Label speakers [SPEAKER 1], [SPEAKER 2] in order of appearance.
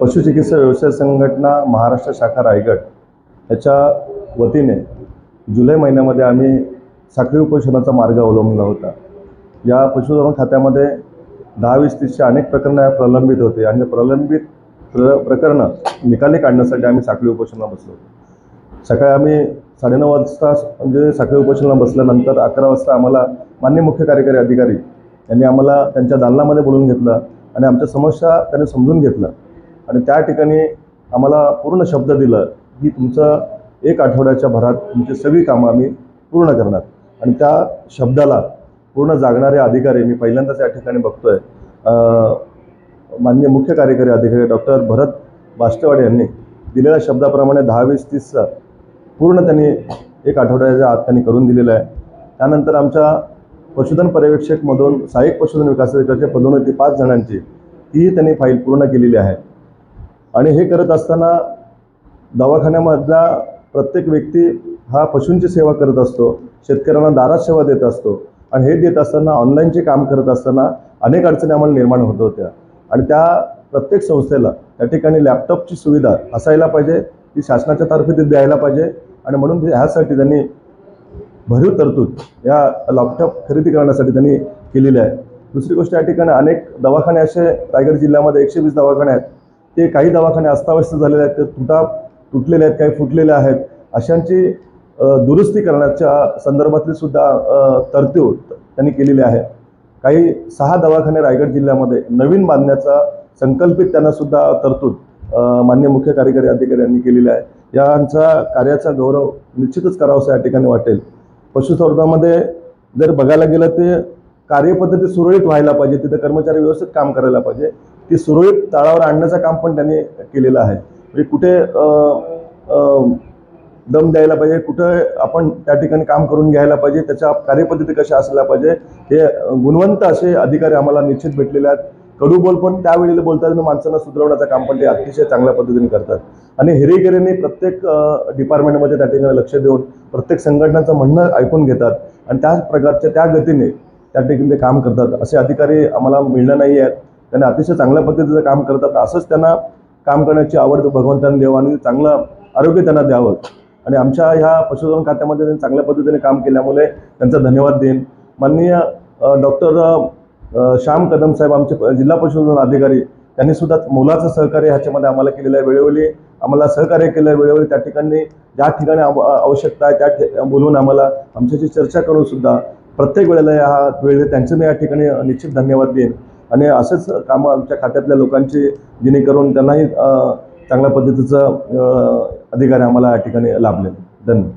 [SPEAKER 1] पशुचिकित्सा व्यवसाय संघटना महाराष्ट्र शाखा रायगड याच्या वतीने जुलै महिन्यामध्ये आम्ही साखळी उपोषणाचा मार्ग अवलंबला होता. या पशुधन खात्यामध्ये दहा वीस तीसशे अनेक प्रकरणं प्रलंबित होते आणि प्रलंबित प्र प्रकरणं निकाली काढण्यासाठी आम्ही साखळी उपोषणाला बसलो होतो. सकाळी आम्ही साडेनऊ वाजता म्हणजे साखळी उपोषणाला बसल्यानंतर अकरा वाजता आम्हाला मान्य मुख्य कार्यकारी अधिकारी त्यांनी आम्हाला त्यांच्या दालनामध्ये बोलून घेतलं आणि आमच्या समस्या त्यांनी समजून घेतलं. आणि त्या ठिकाणी आम्हाला पूर्ण शब्द दिलं की तुमचं एक आठवड्याच्या भरात तुमची सगळी कामं आम्ही पूर्ण करणार. आणि त्या शब्दाला पूर्ण जागणारे अधिकारी मी पहिल्यांदाच या ठिकाणी बघतो आहे माननीय मुख्य कार्यकारी अधिकारी डॉक्टर भरत बाष्टेवाडे यांनी दिलेल्या शब्दाप्रमाणे दहा वीस तीसचा पूर्ण त्यांनी एक आठवड्याच्या आत त्यांनी करून दिलेलं आहे. त्यानंतर आमच्या पशुधन पर्यवेक्षकमधून सहाय्यक पशुधन विकास अधिकाऱ्याच्या पदोन्नती पाच जणांची तीही त्यांनी फाईल पूर्ण केलेली आहे. आणि हे करत असताना दवाखान्यामधला प्रत्येक व्यक्ती हा पशूंची सेवा करत असतो शेतकऱ्यांना दारात सेवा देत असतो आणि हे देत असताना ऑनलाईनचे काम करत असताना अनेक अडचणी आम्हाला निर्माण होत होत्या. आणि त्या प्रत्येक संस्थेला त्या ठिकाणी लॅपटॉपची सुविधा असायला पाहिजे ती शासनाच्या तर्फे ती द्यायला पाहिजे आणि म्हणून ते ह्यासाठी त्यांनी भरीव तरतूद या लॅपटॉप खरेदी करण्यासाठी त्यांनी केलेली आहे. दुसरी गोष्ट या ठिकाणी अनेक दवाखाने असे रायगड जिल्ह्यामध्ये एकशे वीस दवाखाने आहेत. ते काही दवाखाने अस्ताव्यस्त झालेले आहेत ते तुटा तुटलेले आहेत काही फुटलेले आहेत. अशांची दुरुस्ती करण्याच्या संदर्भातली सुद्धा तरतूद त्यांनी केलेली आहे. काही सहा दवाखाने रायगड जिल्ह्यामध्ये नवीन बांधण्याचा संकल्पित त्यांना सुद्धा तरतूद मान्य मुख्य कार्यकारी अधिकारी यांनी केलेली आहे. यांचा कार्याचा गौरव निश्चितच करावासा या ठिकाणी वाटेल. पशुसंवर्धनामध्ये जर बघायला गेलं ते कार्यपद्धती सुरळीत व्हायला पाहिजे तिथे कर्मचारी व्यवस्थित काम करायला पाहिजे ती सुरळीत तळावर आणण्याचं काम पण त्यांनी केलेलं आहे. म्हणजे कुठे दम द्यायला पाहिजे कुठं आपण त्या ठिकाणी काम करून घ्यायला पाहिजे त्याच्या कार्यपद्धती कशा असायला पाहिजे हे गुणवंत असे अधिकारी आम्हाला निश्चित भेटलेले आहेत. कडू बोल पण त्यावेळेला बोलतात आणि माणसांना सुधारवण्याचं काम पण ते अतिशय चांगल्या पद्धतीने करतात. आणि हिरेगिरीने प्रत्येक डिपार्टमेंटमध्ये त्या ठिकाणी लक्ष देऊन प्रत्येक संघटनाचं म्हणणं ऐकून घेतात आणि त्याच प्रकारच्या त्या गतीने त्या ठिकाणी ते काम करतात. असे अधिकारी आम्हाला मिळणं नाही आहेत. त्यांना अतिशय चांगल्या पद्धतीचं काम करतात. असंच त्यांना काम करण्याची आवड भगवंतांनी द्यावं आणि चांगलं आरोग्य त्यांना द्यावं. आणि आमच्या ह्या पशुधन खात्यामध्ये त्यांनी चांगल्या पद्धतीने काम केल्यामुळे त्यांचा धन्यवाद देईन. माननीय डॉक्टर श्याम कदम साहेब आमचे जिल्हा पशुधन अधिकारी त्यांनी सुद्धा मोलाचं सहकार्य ह्याच्यामध्ये आम्हाला केलेलं आहे वेळोवेळी. आम्हाला सहकार्य केलं आहे वेळोवेळी. त्या ठिकाणी ज्या ठिकाणी आव- आवश्यकता आहे त्या बोलून आम्हाला आमच्याशी चर्चा करून सुद्धा प्रत्येक वेळेला या वेळेला त्यांचं मी या ठिकाणी निश्चित धन्यवाद देईन. आणि असंच कामं आमच्या खात्यातल्या लोकांची जेणेकरून त्यांनाही चांगल्या पद्धतीचं अधिकार अधिकारी आम्हाला या ठिकाणी लाभले धन्यवाद.